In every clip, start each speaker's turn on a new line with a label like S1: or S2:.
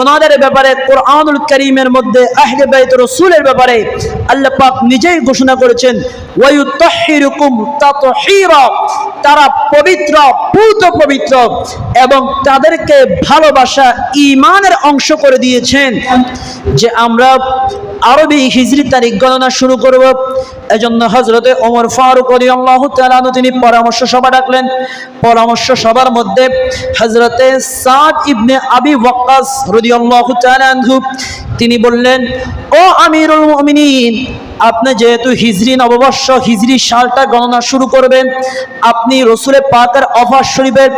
S1: ওনাদের ব্যাপারে কোরআনুল করিমের মধ্যে আহলে বাইত রসুলের ব্যাপারে আল্লাহ পাক নিজেই ঘোষণা করেছেন ওয়ায়ুতাহহিরুকুম তাতহীরা তারা পবিত্র, পূত পবিত্র এবং তাদেরকে ভালোবাসা ইমানের অংশ করে দিয়েছেন। যে আমরা আরবি হিজরি তারিখ গণনা শুরু করব এজন্য হজরতে ওমর ফারুক আলী আল্লাহ তালানু তিনি পরামর্শ সভা ডাকলেন। পরামর্শ সভার মধ্যে হজরতে সাদ ইবনে আবি ওয়াক্কাস রদি আল্লাহ তালানহু তিনি বললেন, ও আমিরুল মুমিনিন, আপনি যেহেতু হিজরি নববর্ষ, হিজরি সালটা গণনা শুরু করবেন, আপনি রসুলের পাকের অফার শরীফের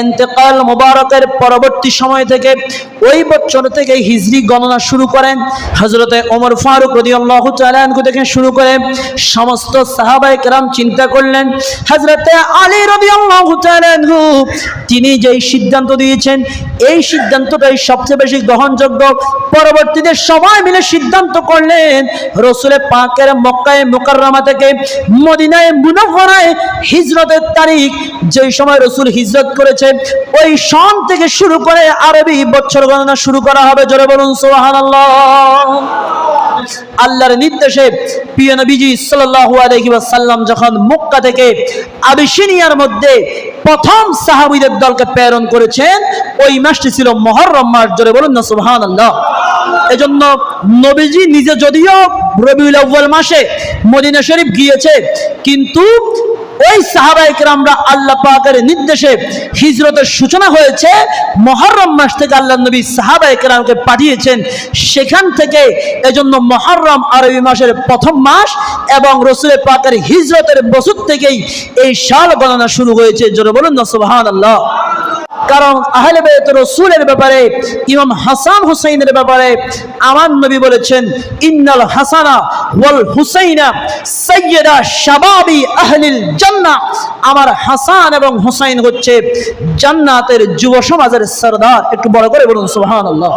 S1: এন্তেকাল মোবারকের পরবর্তী সময় থেকে ওই বছর থেকে হিজরি গণনা শুরু করেন। হজরতে ওমর ফারুক রদি আল্লাহ তালানহু থেকে শুরু করে সমস্ত সাহাবাই কেরাম চিন্তা করলেন হজরতে আলী তালানহু তিনি যেই সিদ্ধান্ত দিয়েছেন, এই সিদ্ধান্তটাই সবচেয়ে বেশি গ্রহণযোগ্য। পরবর্তীতে সবাই মিলে সিদ্ধান্ত করলেন রসুলের পাকের মক্কায় মোকাররমা থেকে মদিনায় মুনফরায় হিজরতের তারিখ, যেই সময় রসুল হিজরত করেছে, ওই সন থেকে শুরু করে আরবি বছর গণনা শুরু করা হবে, জোরে বলুন সোহান আল্লাহর নির্দেশে প্রিয় সাল্লাল্লাহু আলাইহি যখন মক্কা থেকে আবিসিনিয়ার মধ্যে প্রথম সাহাবিদের দলকে প্রেরণ করেছেন, ওই মাসটি ছিল মহরম মাস, জোরে বলুন না, সুবহানাল্লাহ। এজন্য নবীজি নিজে যদিও রবিউল আউ্বাল মাসে মদিনা শরীফ গিয়েছে, কিন্তু ওই সাহাবাই কেরামরা আল্লাহ পাকের নির্দেশে হিজরতের সূচনা হয়েছে। মহরম মাস থেকে আল্লাহ নবী সাহাবাই কেরামকে পাঠিয়েছেন। সেখান থেকে এজন্য মহরম আরবি মাসের প্রথম মাস এবং রসুল পাকের হিজরতের বছর থেকেই এই সাল গণনা শুরু হয়েছে। জোরে বলুন না সুবাহ আল্লাহ কারণ আহলে বেত রসুলের ব্যাপারে, ইমাম হাসান হুসাইনের ব্যাপারে আমার নবী বলেছেন, ইন্নাল হাসানা ওয়াল হুসাইনা সাইয়্যিদা শাবাবি আহলিল জান্নাহ। আমার হাসান এবং হুসাইন হচ্ছে জান্নাতের যুব সমাজের সরদার। একটু বড় করে বলুন, সুবহানাল্লাহ।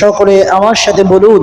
S1: সকলে আমার সাথে বলুন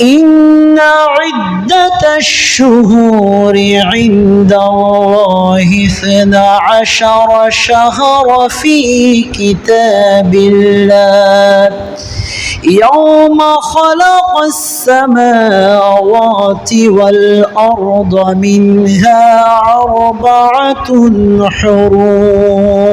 S1: إن عدة الشهور عند الله اثنا عشر شهر في كتاب الله. يوم خلق السماوات والأرض منها أربعة حروم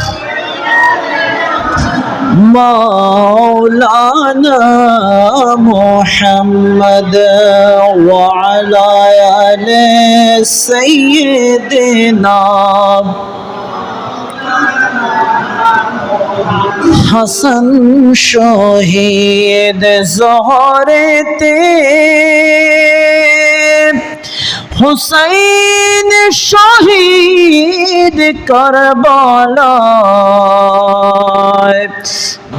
S1: مولانا محمد وعلى آل سيدنا হাসান শহীদ জহরেতে হুসাইন শহীদ করবলায়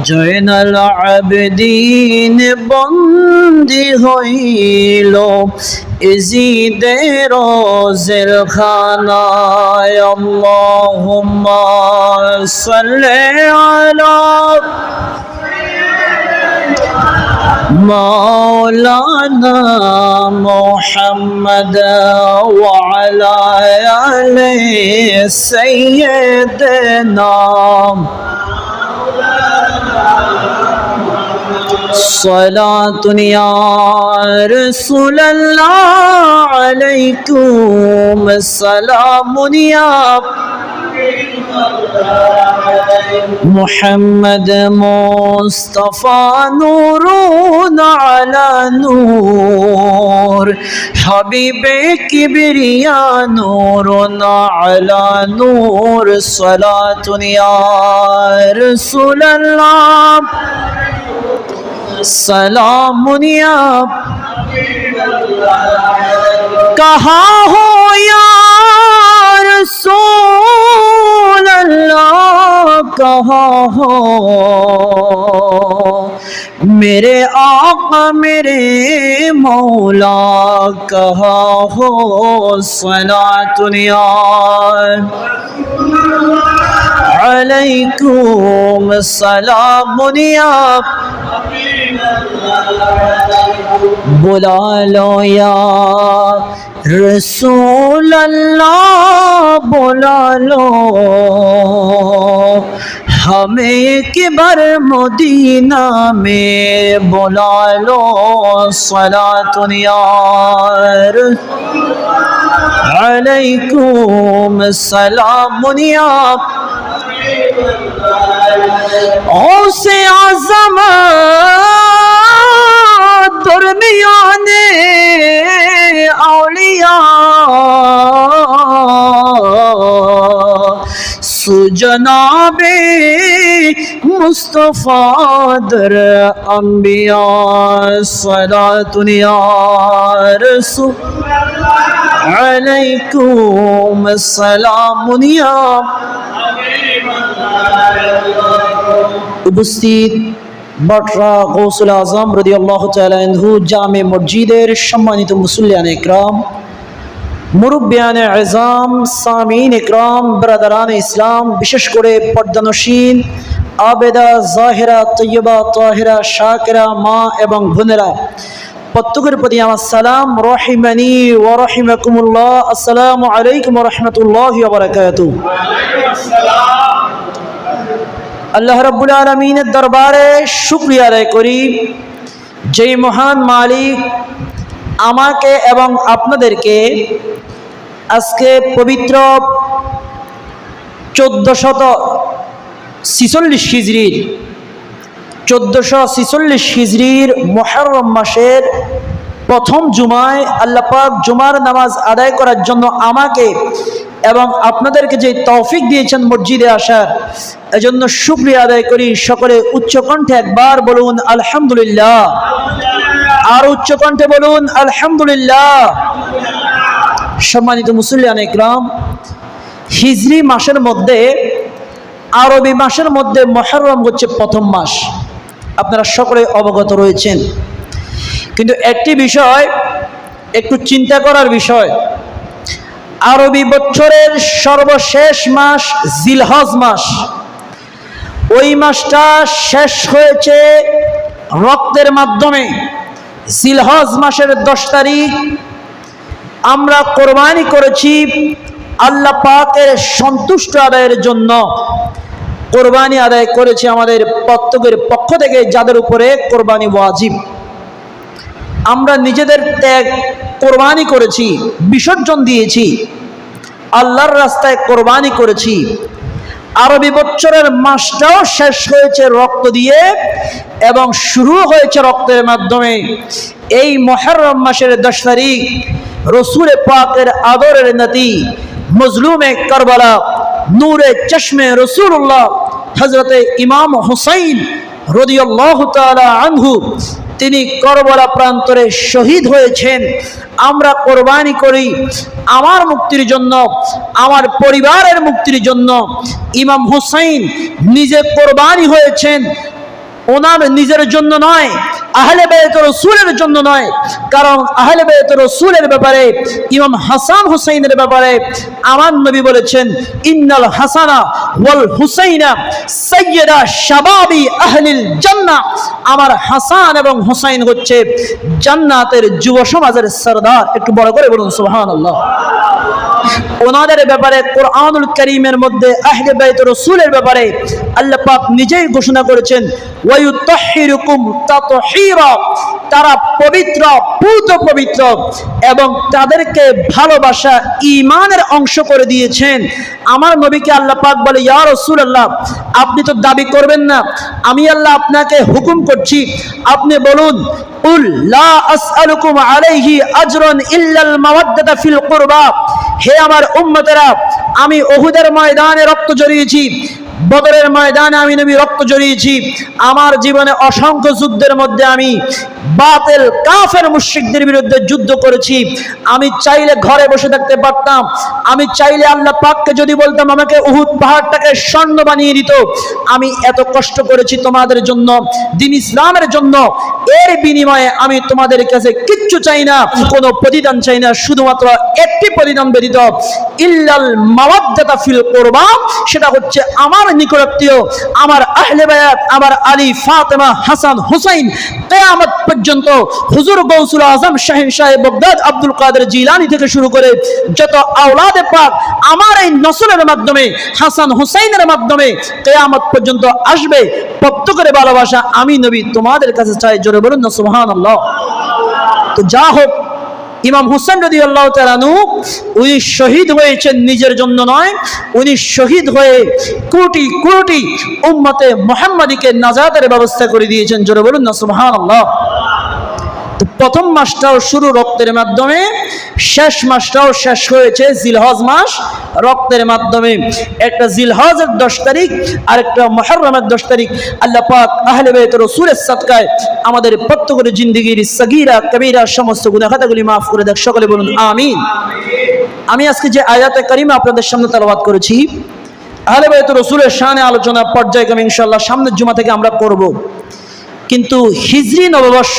S1: জয়নাল আবদিন বন্দি হইল ইজিদের রোজের খানায়। আল্লাহুম্মা সাল্লি مولانا محمد وعلى آل سيدنا صلاة يا رسول الله عليكم. السلام يا محمد مصطفى نور على نور. حبيب كبرياء نور على نور. صلاة يا رسول الله. سلام يا کہاں ہو یا رسول اللہ کہو، میرے آقا، میرے مولا کہا ہو صلاة دنیا علیکم السلام دنیا بلالو یا अल्लाह बुला लो हमें किबर मदीना में बुला लो सलातुन यार अलैकुम सलामुनिया ओ से आजम درمیان اولیاء. سو جناب مصطفیٰ در انبیاء صلاة یا رسول علیکم السلام یا উপস্থিত বটরা গৌসুল আজম রদি আল্লাহ তালহু জামে মসজিদের সম্মানিত মুসল্লিয়ান ইকরাম মুরব্বিয়ান আজাম, সামিন ইকরাম ব্রাদারান ইসলাম, বিশেষ করে পর্দানসীন, আবেদা, জাহেরা, তৈয়বা, তাহেরা, শাকেরা, মা এবং বোনেরা, প্রত্যেকের প্রতি আমার সালাম, রহিমানি ও রহিমাকুমুল্লাহ। আসসালামু আলাইকুম রহমতুল্লাহ বারাকাতুহ। আল্লাহ রব্বুল আলমিনের দরবারে শুক্রিয়া আদায় করি। যেই মহান মালিক আমাকে এবং আপনাদেরকে আজকে পবিত্র চোদ্দশত ছিচল্লিশ হিজড়ির চোদ্দশো ছিচল্লিশ হিজড়ির মহরম মাসের প্রথম জুমায় আল্লাহ পাক জুমার নামাজ আদায় করার জন্য আমাকে এবং আপনাদেরকে যে তৌফিক দিয়েছেন মসজিদে আসার, এজন্য শুক্রিয়া আদায় করি। সকলে উচ্চকণ্ঠে একবার বলুন, আলহামদুলিল্লাহ। আর উচ্চকণ্ঠে বলুন, আলহামদুলিল্লাহ। সম্মানিত মুসলিয়ান ইকরাম হিজরি মাসের মধ্যে, আরবি মাসের মধ্যে মহরম হচ্ছে প্রথম মাস। আপনারা সকলে অবগত রয়েছেন। কিন্তু একটি বিষয়, একটু চিন্তা করার বিষয় আরবি বছরের সর্বশেষ মাস জিলহজ মাস। ওই মাসটা শেষ হয়েছে রক্তের মাধ্যমে। জিলহজ মাসের দশ তারিখ আমরা কোরবানি করেছি আল্লাহ পাকের সন্তুষ্ট আদায়ের জন্য। কোরবানি আদায় করেছে আমাদের প্রত্যেকের পক্ষ থেকে যাদের উপরে কোরবানি ওয়াজিব। আমরা নিজেদের ত্যাগ কোরবানি করেছি, বিসর্জন দিয়েছি, আল্লাহর রাস্তায় কোরবানি করেছি। আরবি বছরের মাসটাও শেষ হয়েছে রক্ত দিয়ে এবং শুরু হয়েছে রক্তের মাধ্যমে। এই মহরম মাসের দশ তারিখ রসুলে পাকের আদরের নাতি মজলুমে কারবালা নূরে চশমে রসুল্লাহ হজরতে ইমাম হুসাইন রদিয়াল্লাহ তাআলা আনহু তিনি করবলা প্রান্তরে শহীদ হয়েছেন। আমরা কোরবানি করি আমার মুক্তির জন্য, আমার পরিবারের মুক্তির জন্য। ইমাম হুসাইন নিজে কোরবানি হয়েছেন ওনার নিজের জন্য নয়, আহলে বেত রসুলের জন্য নয়। কারণ আহলে বেত রসুলের ব্যাপারে, ইমাম হাসান হুসাইনের ব্যাপারে আমার নবী বলেছেন, ইন্নাল হাসানা ওয়াল হুসাইনা সাইয়্যিদা শাবাবি আহলিল জান্নাহ। আমার হাসান এবং হুসাইন হচ্ছে জান্নাতের যুব সমাজের সরদার। একটু বড় করে বলুন, সুবহানাল্লাহ। ওনাদের ব্যাপারে কোরআনুল করিমের মধ্যে আহলে বাইত রসুলের ব্যাপারে আল্লাহ পাক নিজেই ঘোষণা করেছেন ওয়ায়ুতাহহিরুকুম তাতহীরা। তারা পবিত্র পূত পবিত্র এবং তাদেরকে ভালোবাসা ইমানের অংশ করে দিয়েছেন। আমার নবীকে আল্লাহ পাক বলে, ইয়া রাসূলুল্লাহ, আপনি তো দাবি করবেন না। আমি আল্লাহ আপনাকে হুকুম করছি, আপনি বলুন উল লা আসআলুকুম আলাইহি আজরান ইল্লাল মাওয়াদ্দাতা ফিল কুরবা। হে আমার উম্মতেরা, আমি ওহুদের ময়দানে রক্ত জড়িয়েছি। বদরের ময়দানে আমি নবী রক্ত জড়িয়েছি। আমার জীবনে অসংখ্য যুদ্ধের মধ্যে আমি বাতেল কাফের মুশরিকদের বিরুদ্ধে যুদ্ধ করেছি। আমি চাইলে ঘরে বসে থাকতে পারতাম। আমি চাইলে আল্লাহ পাককে যদি বলতাম, আমাকে উহুদ পাহাড়টাকে স্বর্ণ বানিয়ে দিত। আমি এত কষ্ট করেছি তোমাদের জন্য, দিন ইসলামের জন্য। এর বিনিময়ে আমি তোমাদের কাছে কিচ্ছু চাই না, কোনো প্রতিদান চাই না, শুধুমাত্র একটি প্রতিদান ব্যতীত, ইল্লাল মাওয়াদ্দাতা ফিল কুরবা সেটা হচ্ছে আমার নিকটাত্মীয় আমার আহলে বায়াত, আমার আলী ফাতেমা হাসান হুসাইন, কিয়ামত পর্যন্ত হুজুর গৌসুল আজম শাহিন সাহেব বগদাদ আব্দুল কাদের জিলানি থেকে শুরু করে যত আওলাদে পাক আমার এই নসলের মাধ্যমে, হাসান হুসাইনের মাধ্যমে কিয়ামত পর্যন্ত আসবে প্রত্যেকের ভালোবাসা আমি নবী তোমাদের কাছে চাই, জোরে বলুন না, সুবহানাল্লাহ। তো যা হোক ইমাম হুসেন রদি আল্লাহ তালানু উনি শহীদ হয়েছেন নিজের জন্য নয়, উনি শহীদ হয়ে কোটি কোটি উম্মতে মোহাম্মদীকে নাজাদের ব্যবস্থা করে দিয়েছেন। জোরে বলুন না সুহান আল্লাহ প্রথম মাসটাও শুরু রক্তের মাধ্যমে, শেষ মাসটাও শেষ হয়েছে জিলহজ মাস রক্তের মাধ্যমে। একটা জিলহজের দশ তারিখ আর একটা মহরমের দশ তারিখ। আল্লাহ পাক আহলে বেত রসুলের সৎকায় আমাদের প্রত্যেকের জিন্দগির সগিরা, কবিরা, সমস্ত গুনাখাতাগুলি মাফ করে দেখ। সকলে বলুন, আমিন। আমি আজকে যে আয়াতে কারিমা আপনাদের সামনে তালাবাদ করেছি, আহলে বেত রসুলের শানে আলোচনা পর্যায়ক্রমে ইনশাল্লাহ সামনের জুমা থেকে আমরা করব। কিন্তু হিজরি নববর্ষ,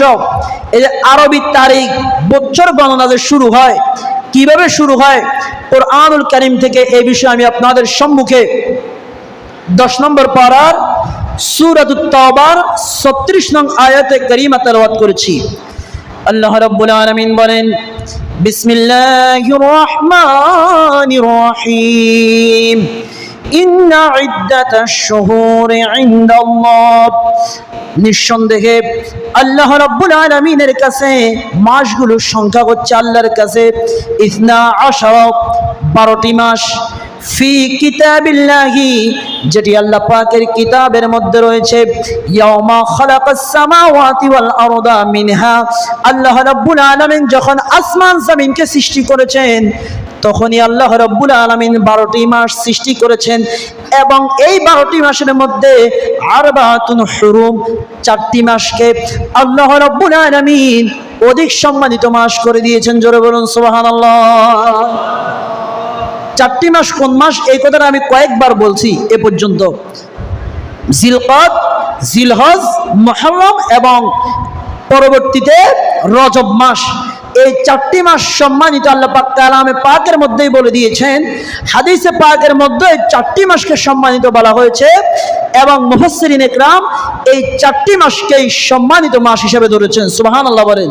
S1: এই যে আরবি তারিখ, বছর গণনা যে শুরু হয়, কীভাবে শুরু হয়, কোরআনুল করিম থেকে এই বিষয়ে আমি আপনাদের সম্মুখে দশ নম্বর পাড়ার সুরাতুত তওবার ছত্রিশ নং আয়াতে করিমা তেলাওয়াত করেছি। আল্লাহ রাব্বুল আলামিন বলেন, বিসমিল্লাহির রহমানির রহিম। ইন্না ইদ্দাতা শুহুরি ইনদাল্লাহ। নিঃসন্দেহে আল্লাহ রব্বুল আলমিনের কাছে মাসগুলোর সংখ্যা হচ্ছে আল্লাহর কাছে ইসনা আশা বারোটি মাস। ফি কিতাবিল্লাহি, যেটি আল্লাহ পাকের কিতাবের মধ্যে রয়েছে, ইয়াউমা খালাকাস সামাওয়াতি ওয়াল মিনহা, আল্লাহ রাব্বুল আলামিন যখন আসমান জমিনকে সৃষ্টি করেছেন, তখনই আল্লাহ রব্বুল আলমিন বারোটি মাস সৃষ্টি করেছেন এবং এই বারোটি মাসের মধ্যে আরবাতুন হুরুম, চারটি মাসকে আল্লাহ রব্বুল আলমিন অধিক সম্মানিত মাস করে দিয়েছেন। জোরে বলুন সোহান চারটি মাস কোন মাস? এই কথাটা আমি কয়েকবার বলছি এ পর্যন্ত। জিলকদ, জিলহজ মহরম এবং পরবর্তীতে রজব মাস। এই চারটি মাস সম্মানিত আল্লাহ পাক কালামে পাকের মধ্যেই বলে দিয়েছেন। হাদিসে পাকের মধ্যে এই চারটি মাসকে সম্মানিত বলা হয়েছে এবং মুহসরিন একরাম এই চারটি মাসকেই সম্মানিত মাস হিসেবে ধরেছেন। সুবাহান আল্লাহ বলেন।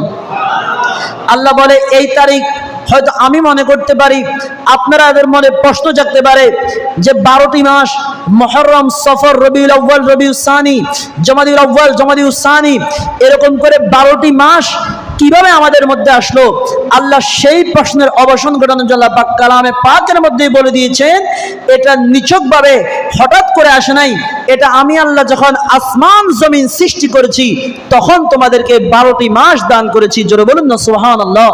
S1: আল্লাহ বলে, এই তারিখ হয়তো আমি মনে করতে পারি, আপনারা এদের মনে প্রশ্ন জাগতে পারে যে বারোটি মাস মহরম, সফর, রবিউল আব্বাল রবিউল সানি জমাদিউল আব্বাল জমাদিউল সানি, এরকম করে বারোটি মাস কীভাবে আমাদের মধ্যে আসলো? আল্লাহ সেই প্রশ্নের অবসান ঘটানোর জন্য পাক কালামে পাকের মধ্যেই বলে দিয়েছেন, এটা নিচকভাবে হঠাৎ করে আসে নাই। এটা আমি আল্লাহ যখন আসমান জমিন সৃষ্টি করেছি, তখন তোমাদেরকে বারোটি মাস দান করেছি। জোরে বলুন না সুহান আল্লাহ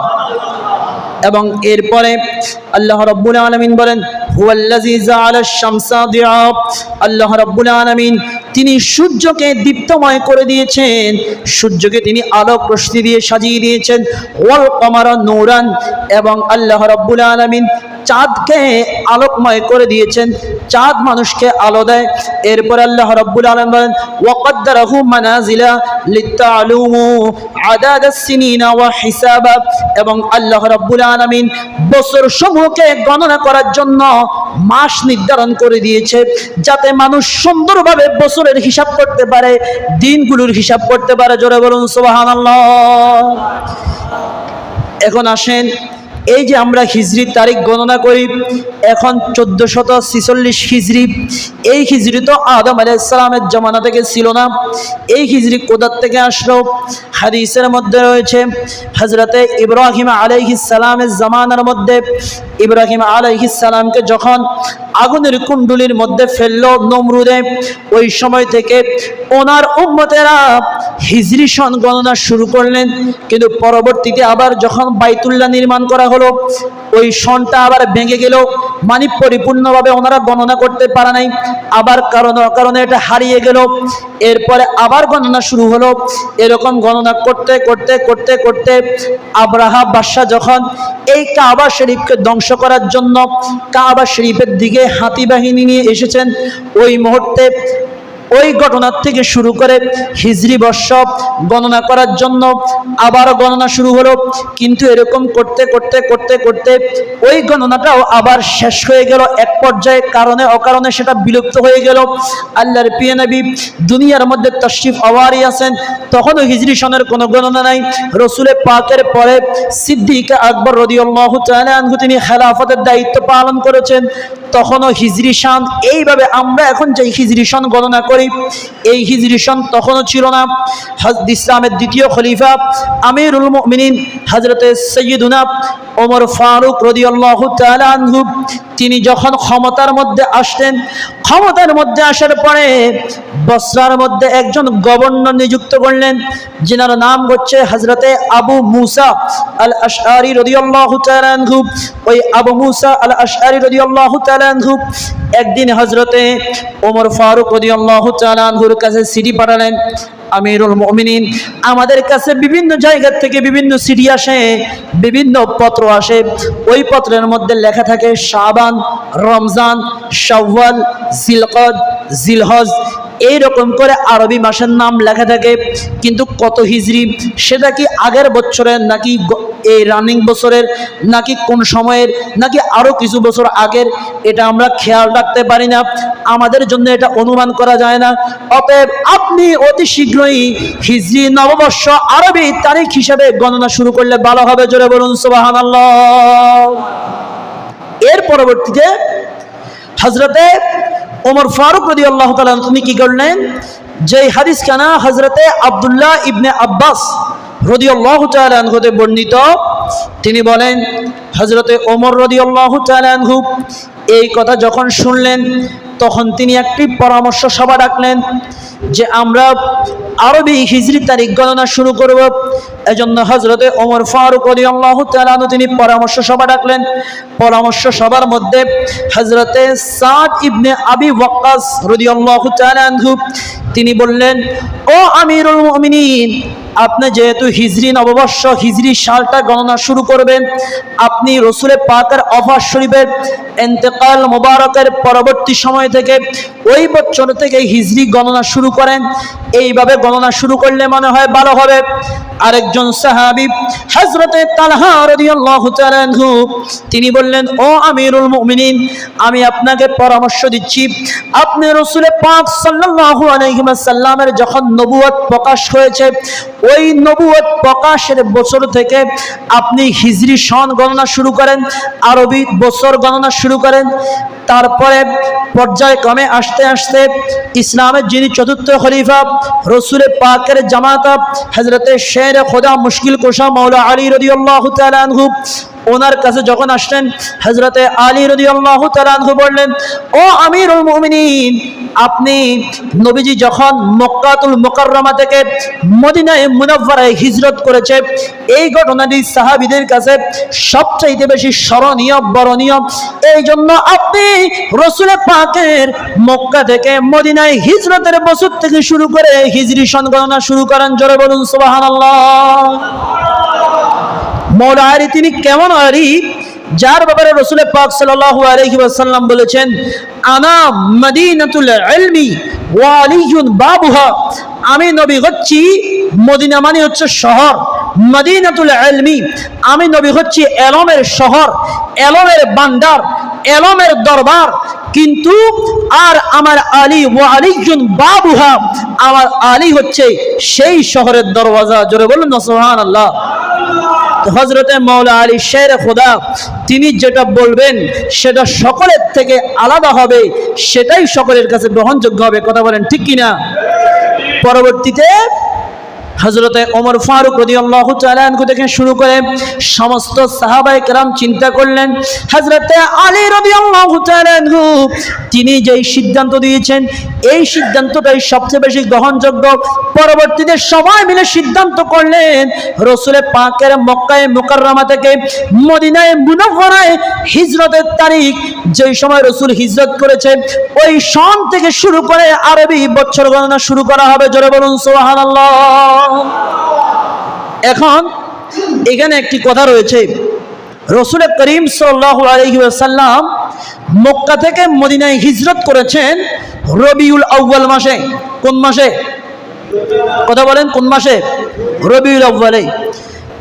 S1: এবং এরপরে আল্লাহ রব্বুল আলমিন বলেন আল্লাহ রব্বুল আলমিন তিনি সূর্যকে দীপ্তময় করে দিয়েছেন, সূর্যকে তিনি আলোক রশ্মি দিয়ে সাজিয়ে দিয়েছেন, ওয়াল কমার নৌরান এবং আল্লাহ রব্বুল আলামিন চাঁদকে আলোকময় করে দিয়েছেন। চাঁদ মানুষকে আলো দেয়। এরপর আল্লাহ রব্বুল আলম বলেন, ওয়াকাদ্দারাহু মানাজিলা লিতালুমু আদাদাস সিনিনা ওয়া হিসাবা। এবং আল্লাহ রব্বুল আলামিন বছর সমূহকে গণনা করার জন্য মাস নির্ধারণ করে দিয়েছে, যাতে মানুষ সুন্দরভাবে বছরের হিসাব করতে পারে, দিনগুলোর হিসাব করতে পারে। জোরে বলুন, সুবহানাল্লাহ। এখন আসেন এই যে আমরা হিজরি তারিখ গণনা করি, এখন চোদ্দ শত ছিচল্লিশ হিজরি। এই হিজরি তো আদম আলাইসালামের জমানা থেকে ছিল না। এই হিজরি কোদার থেকে আসলো? হাদিসের মধ্যে রয়েছে হজরতে ইব্রাহিম আলাইহিসালামের জামানার মধ্যে, ইব্রাহিম আলাইহিসালামকে যখন আগুনের কুণ্ডুলির মধ্যে ফেলল নমরুদে, ওই সময় থেকে ওনার উম্মতেরা হিজরি সন গণনা শুরু করলেন। কিন্তু পরবর্তীতে আবার যখন বাইতুল্লাহ নির্মাণ করা হলো ওই সনটা আবার ভেঙে গেল মানে পরিপূর্ণভাবে ওনারা গণনা করতে পারে নাই। আবার কারণ কারণে এটা হারিয়ে গেল। এরপরে আবার গণনা শুরু হলো। এরকম গণনা করতে করতে করতে করতে আব্রাহা বাদশাহ যখন এই কাবা শরীফকে ধ্বংস করার জন্য কাবা শরীফের দিকে হাতি বাহিনী নিয়ে এসেছেন, ওই মুহূর্তে ওই ঘটনার থেকে শুরু করে হিজরি বর্ষ গণনা করার জন্য আবার গণনা শুরু হলো। কিন্তু এরকম করতে করতে করতে করতে ওই গণনাটাও আবার শেষ হয়ে গেল এক পর্যায়ে, কারণে, অকারণে সেটা বিলুপ্ত হয়ে গেল। আল্লাহর পিয়ে নবী দুনিয়ার মধ্যে তশরিফ আওয়ারি আছেন, তখনও হিজরি সনের কোনো গণনা নাই। রসুলের পাকের পরে সিদ্দিক আকবর রদিউল্লাহ আনহু তিনি খেলাফতের দায়িত্ব পালন করেছেন। তখনও হিজরি শান, এইভাবে আমরা এখন যে হিজরি সন গণনা করি এই হিজরি সন তখনও ছিল না। হজরত ইসলামের দ্বিতীয় খলিফা আমিরুল মিনিন হজরত সৈয়দুনা ওমর ফারুক রদিউল্লাহ তিনি যখন ক্ষমতার মধ্যে আসতেন ক্ষমতার মধ্যে আসার পরে বসরার মধ্যে একজন গভর্নর নিযুক্ত করলেন, যেনার নাম হচ্ছে হজরতে আবু মুসা আল আশারি রদিয়াল্লাহু তাআলা আনহু। ওই আবু মুসা আল আশারি রদিয়াল্লাহু তাআলা আনহু একদিন হজরতে ওমর ফারুক রদিয়াল্লাহু তালানহুর কাছে সিডি পাঠালেন। আমিরুল মমিনিন। আমাদের কাছে বিভিন্ন জায়গার থেকে বিভিন্ন সিডি আসে, বিভিন্ন পত্র আসে। ওই পত্রের মধ্যে লেখা থাকে শাবান, রমজান, শাওয়াল, জিলকদ, জিলহজ এইরকম করে আরবি মাসের নাম লেখা থাকে। কিন্তু কত হিজরি? সেটা কি আগের বছরের নাকি এই রানিং বছরের, নাকি কোন সময়ের, নাকি আরও কিছু বছর আগের? এটা আমরা খেয়াল রাখতে পারি না। আমাদের জন্য এটা অনুমান করা যায় না। অতএব আপনি অতি শীঘ্রই হিজরি নববর্ষ আরবি তারিখ হিসাবে গণনা শুরু করলে ভালো হবে। জোরে বলুন সুবাহান এর পরবর্তীতে হজরতে ওমর ফারুক রদি আল্লাহ তালা তিনি কি করলেন? যে হাদিস খানা হজরতে আবদুল্লাহ ইবনে আব্বাস রদি আল্লাহ তালহতে বর্ণিত, তিনি বলেন হজরতে ওমর রদি আল্লাহ তালহু এই কথা যখন শুনলেন, তখন তিনি একটি পরামর্শ সভা ডাকলেন যে আমরা আরবি হিজরি তারিখ গণনা শুরু করব। এজন্য হজরতে ওমর ফারুক আলী আল্লাহ তালু তিনি পরামর্শ সভা ডাকলেন। পরামর্শ সভার মধ্যে হজরতে সাদ ইবনে আবি ওয়াক্কাস রদি আল্লাহ তালু তিনি বললেন, ও আমিরুল মুমিনিন আপনি যেহেতু হিজরি, নববর্ষ হিজরি সালটা গণনা শুরু করবেন, আপনি রসুলে পাকের অফার শরীফের এন্তেকাল মোবারকের পরবর্তী সময় থেকে ওই বছর থেকে হিজরি গণনা শুরু করেন। এইভাবে গণনা শুরু করলে মনে হয় ভালো হবে। আরেকজন সাহাবি হজরতে তিনি বললেন, ও আমিরুল মুমিনিন, আমি আপনাকে পরামর্শ দিচ্ছি। আপনি রসুলের পাক সাল্লাল্লাহু আলাইহি ওয়াসাল্লামের যখন নবুয়ত প্রকাশ হয়েছে, ওই নবুয়ত প্রকাশের বছর থেকে আপনি হিজরি সন গণনা শুরু করেন, আরবি বছর গণনা শুরু করেন। তারপরে পর্যায়ক্রমে আসতে আসতে ইসলামের যিনি চতুর্থ খলিফা, রসুল পাকের জামাতা হজরতে শের খোদা মুশকিল কোষা মৌলা আলী রদিউল্লাহ তালানহু ওনার কাছে যখন আসলেন হজরতে আলী রদিউল্লাহ তালানহু বললেন, ও আমিরুল মুমিনিন, আপনি নবীজি যখন মক্কাতুল মোকাররমা থেকে মদিনায় মুনাফারায় হিজরত করেছে, এই ঘটনাটি সাহাবিদের কাছে সবচাইতে বেশি স্মরণীয়, বরণীয়। এই জন্য আপনি রসুল পাকের মক্কা থেকে মদিনায় হিজরতের বছর থেকে শুরু করে হিজরি সনগণনা শুরু করেন। জোরে বলুন সুবাহান মৌলা আলী তিনি কেমন আলী যার ব্যাপারে রসুল পাক সাল্লাল্লাহু আলাইহি ওয়াসাল্লাম বলেছেন, আনা মদিনাতুল ইলমি ওয়া বাবুহা। আমি নবী হচ্ছি মদিনা মানে হচ্ছে শহর, মদিনাতুল ইলমি। আমি নবী হচ্ছি এলমের শহর, এলমের বান্দার, এলমের দরবার। কিন্তু আর আমার আলী ওয়া আলিয়ুন বাবুহা, আমার আলী হচ্ছে সেই শহরের দরওয়াজা। জোরে বলুন না, সুবহানাল্লাহ। হজরতে মৌলা আলী শের খোদা, তিনি যেটা বলবেন সেটা সকলের থেকে আলাদা হবে, সেটাই সকলের কাছে গ্রহণযোগ্য হবে, কথা বলেন ঠিক কিনা? পরবর্তীতে হজরতে ওমর ফারুক রদি আল্লাহ তালু থেকে শুরু করে সমস্ত সাহাবাই কেরাম চিন্তা করলেন হজরতে আলী রদি আল্লাহ তালু তিনি যেই সিদ্ধান্ত দিয়েছেন, এই সিদ্ধান্তটাই সবচেয়ে বেশি গ্রহণযোগ্য। পরবর্তীতে সবাই মিলে সিদ্ধান্ত করলেন, রসুলের পাকের মক্কায় মোকাররমা থেকে মদিনায় মুনফরায় হিজরতের তারিখ, যেই সময় রসুল হিজরত করেছে, ওই সন থেকে শুরু করে আরবি বছর গণনা শুরু করা হবে। জোরে বলুন সোহান এখন এখানে একটি কথা রয়েছে। রসুল করিম আলহিসাল্লাম মক্কা থেকে মদিনায় হিজরত করেছেন রবিউল আউ্বাল মাসে। কোন মাসে? কথা বলেন, কোন মাসে? রবিউল আউ্বালে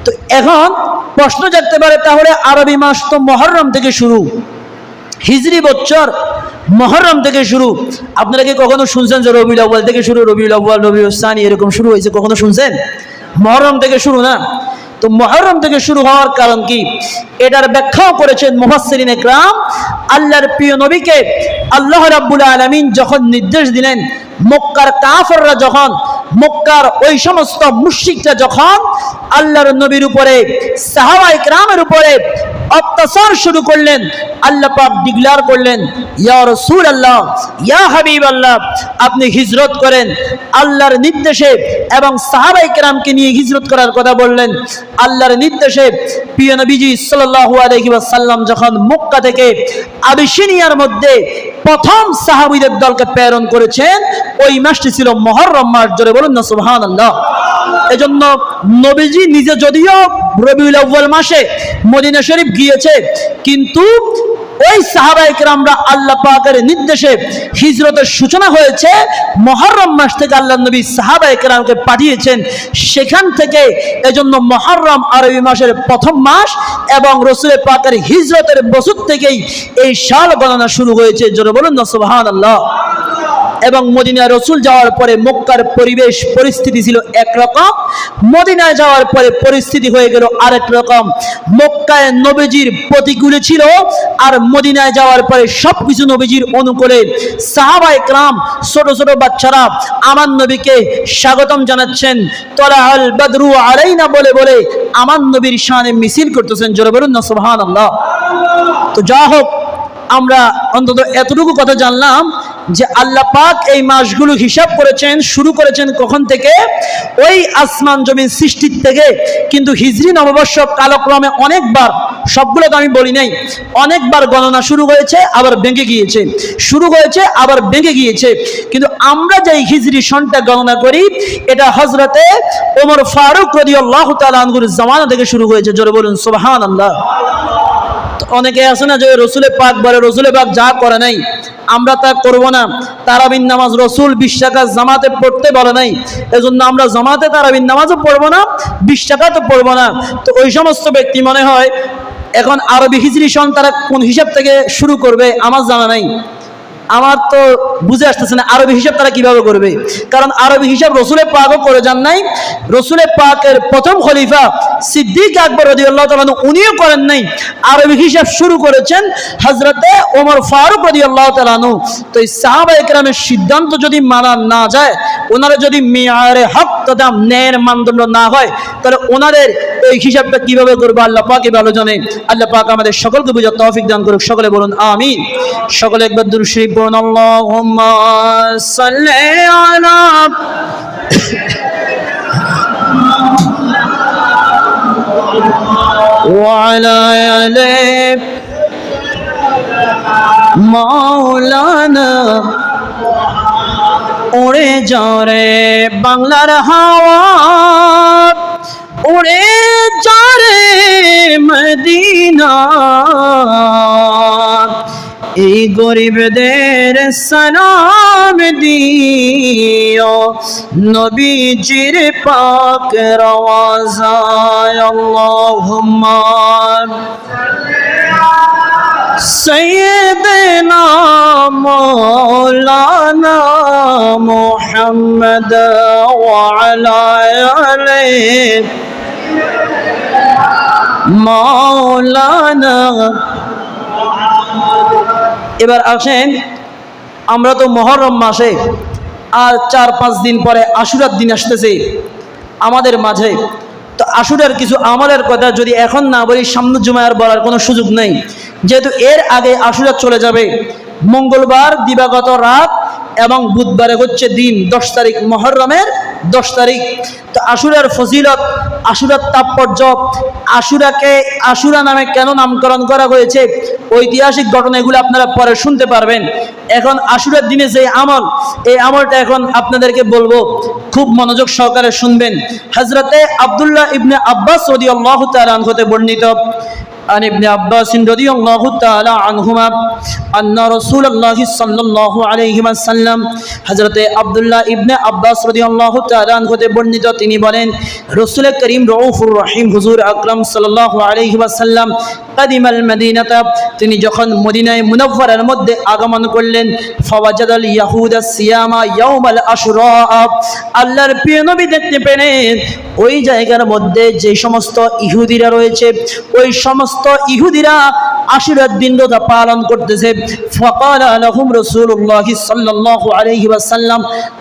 S1: তো এখন প্রশ্ন জাগতে পারে, তাহলে আরবি মাস তো মহরম থেকে শুরু। হিজরি বছর মহরম থেকে শুরু, আপনারা কি কখনো শুনছেন যে রবিউল আব্বাল থেকে শুরু, রবিউল আউ্বাল রবি সানি এরকম শুরু হয়েছে, কখনো শুনছেন? মহরম থেকে শুরু না? তো মহরম থেকে শুরু হওয়ার কারণ কি? এটার ব্যাখ্যাও করেছেন মুহাসসিরিন একরাম, আল্লাহর প্রিয় নবীকে আল্লাহ রাব্বুল আলামিন যখন নির্দেশ দিলেন, মক্কার কাফররা যখন, মক্কার ওই সমস্ত মুশরিকরা যখন আল্লাহর নবীর উপরে সাহাবা ইকরামের উপরে অত্যাচার শুরু করলেন, আল্লাহ পাক করলেন, ইয়া রসুল আল্লাহ ইয়া হাবিব আল্লাহ আপনি হিজরত করেন। আল্লাহর নির্দেশে এবং সাহাবাই কেরামকে নিয়ে হিজরত করার কথা বললেন। আল্লাহর নির্দেশে প্রিয় নবীজি সাল্লাল্লাহু আলাইহি ওয়াসাল্লাম যখন মক্কা থেকে আবিসিনিয়ার মধ্যে প্রথম সাহাবীদের দলকে প্রেরণ করেছেন, ওই মাসটি ছিল মহরম মাস, জোরে বলুন না, সুবহানাল্লাহ। এজন্য নবীজি নিজে যদিও রবিউল আউ্বাল মাসে মদিনা শরীফ গিয়েছে, কিন্তু ওই সাহাবাই কেরামরা আল্লাহ পাকের নির্দেশে হিজরতের সূচনা হয়েছে। মহরম মাস থেকে আল্লাহ নবী সাহাবাই কেরামকে পাঠিয়েছেন। সেখান থেকে এজন্য মহরম আরবি মাসের প্রথম মাস এবং রসুল পাকের হিজরতের বছর থেকেই এই সাল গণনা শুরু হয়েছে। জোরে বলুন না সুবহান আল্লাহ এবং মদিনা রসুল যাওয়ার পরে মক্কার পরিবেশ, পরিস্থিতি ছিল একরকম মদিনায় যাওয়ার পরে পরিস্থিতি হয়ে গেল আরেক রকম। মক্কায় নবীজির প্রতিকূলে ছিল আর মদিনায় যাওয়ার পরে সবকিছু নবীজির অনুকূলে। সাহাবাই ক্রাম ছোট ছোট বাচ্চারা আমার নবীকে স্বাগতম জানাচ্ছেন। তলা আল বদরু আলাইনা বলে বলে আমার নবীর শানে মিছিল করতেছেন। জোরে বলুন না সুবহান আল্লাহ তো যা হোক আমরা অন্তত এতটুকু কথা জানলাম যে আল্লাহ পাক এই মাসগুলো হিসাব করেছেন, শুরু করেছেন কখন থেকে? ওই আসমান জমিন সৃষ্টির থেকে। কিন্তু হিজরি নববর্ষ কালক্রমে অনেকবার, সবগুলো তো আমি বলি নাই, অনেকবার গণনা শুরু হয়েছে, আবার ভেঙে গিয়েছে। শুরু হয়েছে, আবার ভেঙে গিয়েছে। কিন্তু আমরা যেই হিজরি সনটা গণনা করি, এটা হজরতে ওমর ফারুক রদি আল্লাহ তালুর জামানা থেকে শুরু হয়েছে। জোরে বলুন সোবাহান আল্লাহ অনেকে আছে না যে রসুলে পাক বলে রসুলে পাক যা করে নাই, আমরা তা করব না। তারাবিন নামাজ রসুল বিশ জামাতে পড়তে বলে নাই। এজন্য আমরা জামাতে তারাবিন নামাজও পড়ব না, বিশ তো পড়ব না। তো ওই সমস্ত ব্যক্তি মনে হয়, এখন আরবি হিজরি সন তারা কোন হিসাব থেকে শুরু করবে, আমার জানা নাই। আমার তো বুঝে আসতেছে না, আরবি হিসাব তারা কীভাবে করবে? কারণ আরবি হিসাব রসুলে পাকও করে যান নাই রসুলে পাকের প্রথম খলিফা সিদ্দিক আকবর রদিউল্লাহ তালু উনিও করেন নাই। আরবি হিসাব শুরু করেছেন হজরতে ওমর ফারুক রদিউল্লাহ তালানু তো এই সাহাবা একরামের সিদ্ধান্ত যদি মানা না যায়, ওনারা যদি মেয়ারে হক তথা ন্যায়ের মানদণ্ড না হয়, তাহলে ওনাদের এই হিসাবটা কীভাবে করব? আল্লাহ পাকে ভালো জানে। আল্লাহ পাক আমাদের সকলকে বুঝার তৌফিক দান করুক। সকলে বলুন, আমিন। সকলে একবার দুরুশরীফ বলুন আল্লাহুম্মা সাল্লি আলা وعلى آل মাওলানা উড়ে যারে বাংলার হাওয়া উড়ে যারে মদিনা এই গরিবদের সালাম দিও নবীজির পাক রওয়াজায় আল্লাহুম্মা سيدنا مولانا محمد وعلى آله মাওলানা এবার আসেন, আমরা তো মহরম মাসে আর চার পাঁচ দিন পরে আশুরার দিন আসতেছে আমাদের মাঝে। তো আশুরার কিছু আমলের কথা যদি এখন না বলি সামনে জুমায়ার বলার কোনো সুযোগ নেই। যেহেতু এর আগে আশুরা চলে যাবে, মঙ্গলবার দিবাগত রাত এবং বুধবারে হচ্ছে দিন দশ তারিখ মহরমের দশ তারিখ। তো আশুরার ফজিলত, আশুরার তাৎপর্য, আশুরাকে, আশুরা নামে কেন নামকরণ করা হয়েছে? ঐতিহাসিক ঘটনা এগুলো আপনারা পরে শুনতে পারবেন। এখন আশুরার দিনে যে আমল, এই আমলটা এখন আপনাদেরকে বলব, খুব মনোযোগ সহকারে শুনবেন। হজরতে আবদুল্লাহ ইবনে আব্বাস রদি আল্লাহ তালান হতে বর্ণিত عن ابن عباس رضي الله تعالى عنهما أن رسول الله صلى الله عليه وسلم حضرت আব্দুল্লাহ ইবনে আব্বাস রাদিয়াল্লাহু তাআলা হতে বর্ণিত তিনি বলেন রাসূল করিম রউফুর রহিম হুজুর আকরাম সাল্লাল্লাহু আলাইহি ওয়াসাল্লাম কাদিমাল মদিনাতা তিনি যখন মদিনায় মুনাফফারের মধ্যে আগমন করলেন ফাওয়াজাদাল ইয়াহুদা সিয়ামা ইয়াউমাল আশুরা আল্লাহর প্রিয় নবী দেখতে পেলেন ওই জায়গার মধ্যে যে সমস্ত ইহুদিরা রয়েছে ওই সমস্ত ইহুদিরা আশুরার দিন রোজা পালন করতেছে। ফকাল রসুল্লাহ ওয়াসাল্লাম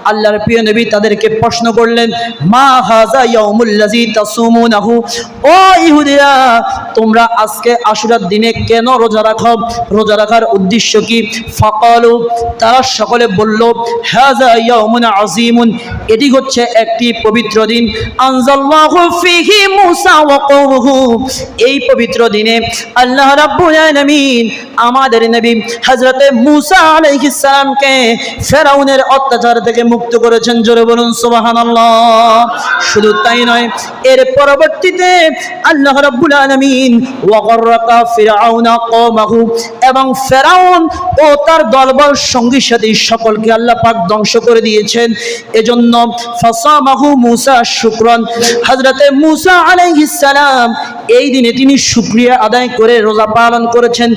S1: আল্লাহর প্রিয় নবী তাদেরকে প্রশ্ন করলেন, মা ও ইহুদিরা, তোমরা আজকে আশুরার দিনে কেন রোজা রাখো? রোজা রাখার উদ্দেশ্য কি? ফকালু, তারা সকলে বলল ইয়াউমুন আজিমুন এটি হচ্ছে একটি পবিত্র দিন। আনজাল্লাহু ফিহি মুসা ওয়া এই পবিত্র দিনে আল্লাহ রাব্বুল আমাদের নবী হযরতে মুসা আলাইহিস সালামকে ফেরাউনের অত্যাচার থেকে মুক্ত করেছেন। জোরে বলুন, সুবহানাল্লাহ। শুধু তাই নয়, এর পরবর্তীতে আল্লাহ রাব্বুল আলামিন ওয়া গররাকা ফিরআউনা কওমাহু এবং ফেরাউন ও তার দলবল সঙ্গী সাথী সকলকে আল্লাহ পাক ধ্বংস করে দিয়েছেন। এজন্য ফাসামাহু মুসা শুকরান। হযরতে মুসা আলাইহিস সালাম এই দিনে তিনি শুকরিয়া আদায় করে, রোজা পালন করেছেন।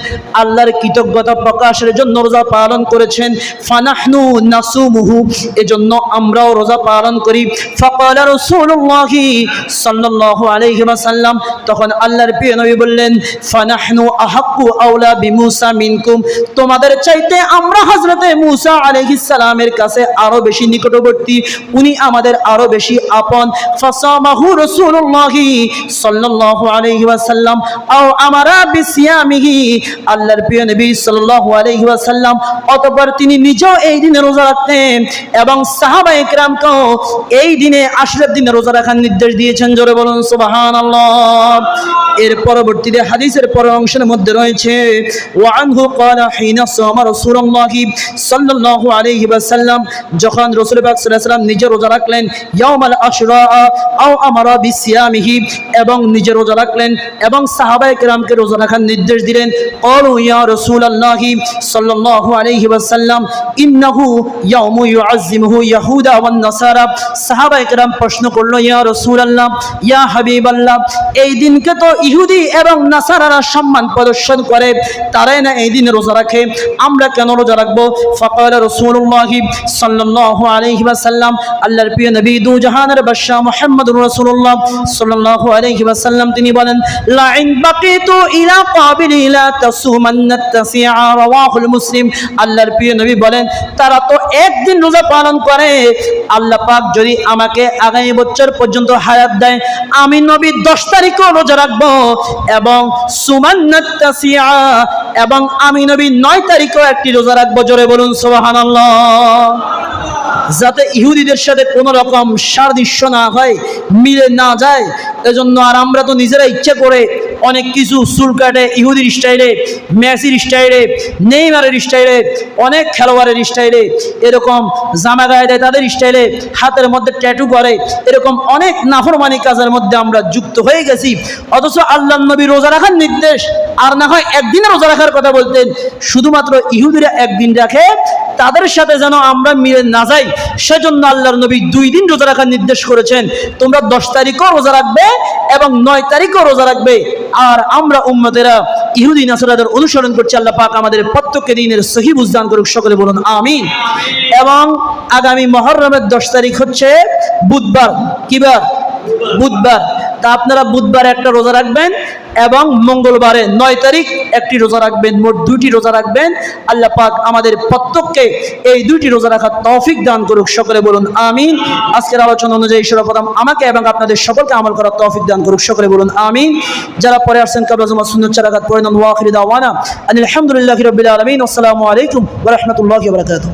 S1: আল্লাহর কৃতজ্ঞতা প্রকাশের জন্য রোজা পালন করেছেন। ফানাহনু নাসুমুহু, এজন্য আমরাও রোজা পালন করি। ফাকাল রাসূলুল্লাহ সাল্লাল্লাহু আলাইহি ওয়াসাল্লাম, তখন আল্লাহর প্রিয় নবী বললেন, ফানাহনু আহাক্কু আওলা বিমুসা মিনকুম তোমাদের চাইতে আমরা হযরতে মুসা আলাইহিস সালামের কাছে আরও বেশি নিকটবর্তী, উনি আমাদের আরও বেশি আপন। ফাসামাহু রাসূলুল্লাহ সাল্লাল্লাহু আলাইহি ওয়াসাল্লাম আও আমারা বিসিয়ামিহি। আল্লাহর প্রিয় নবী সাল্লাল্লাহু আলাইহি ওয়াসাল্লাম, অতঃপর তিনি নিজেও এই দিনে রোজা রাখতেন এবং সাহাবা একরামকেও এই দিনে আশরার দিনে রোজা রাখার নির্দেশ দিয়েছেন। জোরে বলুন, সুবহানাল্লাহ। এর পরবর্তীতে হাদিসের পরের অংশের মধ্যে রয়েছে ওয়ানহু ক্বালা হিনা সামা রাসূলুল্লাহ সাল্লাল্লাহু আলাইহি ওয়াসাল্লাম যখন রাসূল পাক সাল্লাল্লাহু নিজে রোজা রাখলেন, ইয়াউমাল আশরা আও আমারা বিসিয়ামিহি এবং নিজে রোজা রাখলেন, এবং কেরামকে রোজা রাখার নির্দেশ দিলেন তারাই না এই রোজা রাখে? আমরা কেন রোজা রাখব? ফকাল রসুল্লাহি সাল্লাল্লাহু আলাইহি ওয়াসাল্লাম, আল্লাহর প্রিয় জাহানের বাদশা মুহাম্মদুর রাসূলুল্লাহ সাল্লাল্লাহু আলাইহি ওয়াসাল্লাম, তিনি বলেন, লা ইন বাকিতু ইলা কাবিল ইলা তাসুমান্না তাসিআ রাওয়াহুল মুসলিম আল্লাহর প্রিয় নবী বলেন, তারা তো একদিন রোজা পালন করে। আল্লাহ পাক যদি আমাকে আগামী বছর পর্যন্ত হায়াত দেয়, আমি নবী দশ তারিখও রোজা রাখব এবং সুমান্নাত তাসিআ এবং আমি নবী নয় তারিখও একটি রোজা রাখব। জোরে বলুন, সুবহানাল্লাহ। যাতে ইহুদিদের সাথে কোনো রকম সাদৃশ্য না হয়, মিলে না যায়, এজন্য আর আমরা তো নিজেরা ইচ্ছে করে অনেক কিছু চুল কাটে ইহুদির স্টাইলে, মেসির স্টাইলে, নেইমারের স্টাইলে, অনেক খেলোয়াড়ের স্টাইলে, এরকম জামা গায়ে দেয় তাদের স্টাইলে হাতের মধ্যে ট্যাটু করে, এরকম অনেক নাফরমানি কাজের মধ্যে আমরা যুক্ত হয়ে গেছি। অথচ আল্লাহ নবী রোজা রাখার নির্দেশ, আর না হয় একদিনে রোজা রাখার কথা বলতেন, শুধুমাত্র ইহুদিরা একদিন রাখে তাদের সাথে যেন আমরা মিলে না যাই, সেজন্য আল্লাহর নবী দুই দিন রোজা রাখার নির্দেশ করেছেন, তোমরা দশ তারিখও রোজা রাখবে এবং নয় তারিখও রোজা রাখবে। আর আমরা উম্মতেরা ইহুদি নাসরাদের অনুসরণ করছি, আল্লাহ পাক আমাদের প্রত্যেককে দিনের সহি বুঝদান করুক, সকলে বলুন, আমিন। এবং আগামী মহরমের দশ তারিখ হচ্ছে বুধবার। কিবার? বুধবার। তা আপনারা বুধবার একটা রোজা রাখবেন এবং মঙ্গলবারে নয় তারিখ একটি রোজা রাখবেন, মোট দুইটি রোজা রাখবেন। আল্লাহ পাক আমাদের প্রত্যেককে এই দুইটি রোজা রাখার তৌফিক দান করুক। সকলে বলুন, আমিন। আজকের আলোচনা অনুযায়ী সর্বপ্রথম আমাকে এবং আপনাদের সকলকে আমল করার তৌফিক দান করুক। সকলে বলুন, আমিন। যারা পরে আসছেন কাবলা জমা সুন্নত চারাঘাত পড়ে নেন ওয়াখির দাওয়ানা। আলহামদুলিল্লাহ রবিল আলমিন। আসসালামু আলাইকুম ওরহমতুল্লাহ বরকাত